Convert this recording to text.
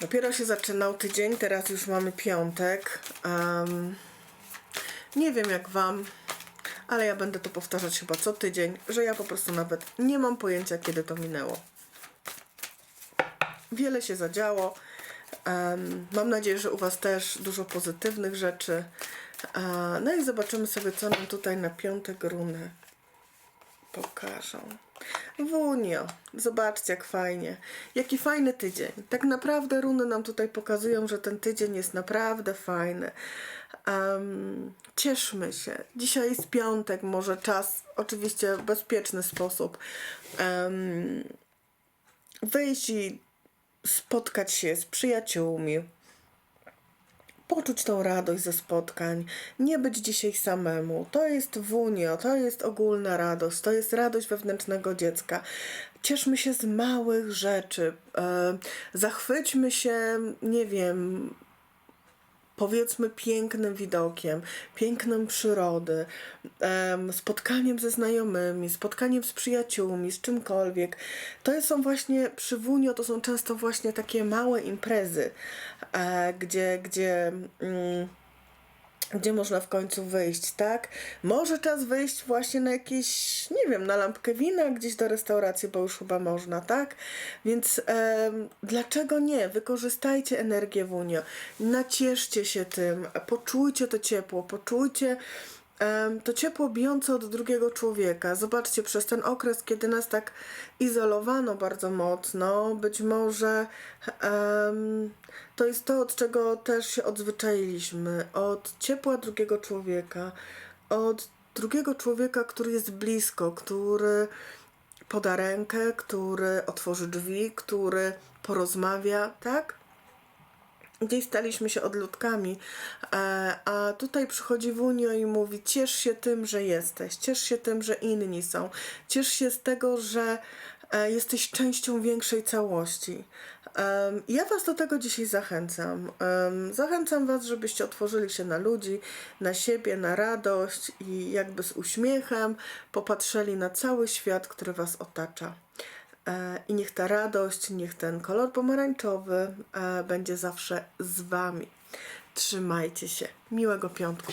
Dopiero się zaczynał tydzień, teraz już mamy piątek. Em, nie wiem jak Wam, ale ja będę to powtarzać chyba co tydzień, że ja po prostu nawet nie mam pojęcia, kiedy to minęło. Wiele się zadziało. Em, mam nadzieję, że u Was też dużo pozytywnych rzeczy. E, no i zobaczymy sobie, co nam tutaj na piątek runy pokażą. Wunio, zobaczcie jak fajnie. Jaki fajny tydzień. Tak naprawdę runy nam tutaj pokazują, że ten tydzień jest naprawdę fajny. Em, cieszmy się. Dzisiaj jest piątek, może czas, oczywiście w bezpieczny sposób. em, wyjść i spotkać się z przyjaciółmi, poczuć tą radość ze spotkań, nie być dzisiaj samemu. To jest wunio, to jest ogólna radość, to jest radość wewnętrznego dziecka. Cieszmy się z małych rzeczy, e, zachwyćmy się, nie wiem, powiedzmy pięknym widokiem, pięknem przyrody, em, spotkaniem ze znajomymi, spotkaniem z przyjaciółmi, z czymkolwiek. To są właśnie przy Wunio, to są często właśnie takie małe imprezy, e, gdzie, gdzie mm, gdzie można w końcu wyjść, tak? Może czas wyjść właśnie na jakieś, nie wiem, na lampkę wina, gdzieś do restauracji, bo już chyba można, tak? Więc em, dlaczego nie? Wykorzystajcie energię Wunio, nacieszcie się tym, poczujcie to ciepło, poczujcie to ciepło bijące od drugiego człowieka. Zobaczcie, przez ten okres, kiedy nas tak izolowano bardzo mocno, być może em, to jest to, od czego też się odzwyczailiśmy. Od ciepła drugiego człowieka, od drugiego człowieka, który jest blisko, który poda rękę, który otworzy drzwi, który porozmawia, tak? Gdzieś staliśmy się odludkami, e, a tutaj przychodzi Wunio i mówi ciesz się tym, że jesteś, ciesz się tym, że inni są, ciesz się z tego, że e, jesteś częścią większej całości. Ja Was do tego dzisiaj zachęcam. Zachęcam Was, żebyście otworzyli się na ludzi, na siebie, na radość i jakby z uśmiechem popatrzyli na cały świat, który Was otacza. E, I niech ta radość, niech ten kolor pomarańczowy e, będzie zawsze z Wami. Trzymajcie się. Miłego piątku.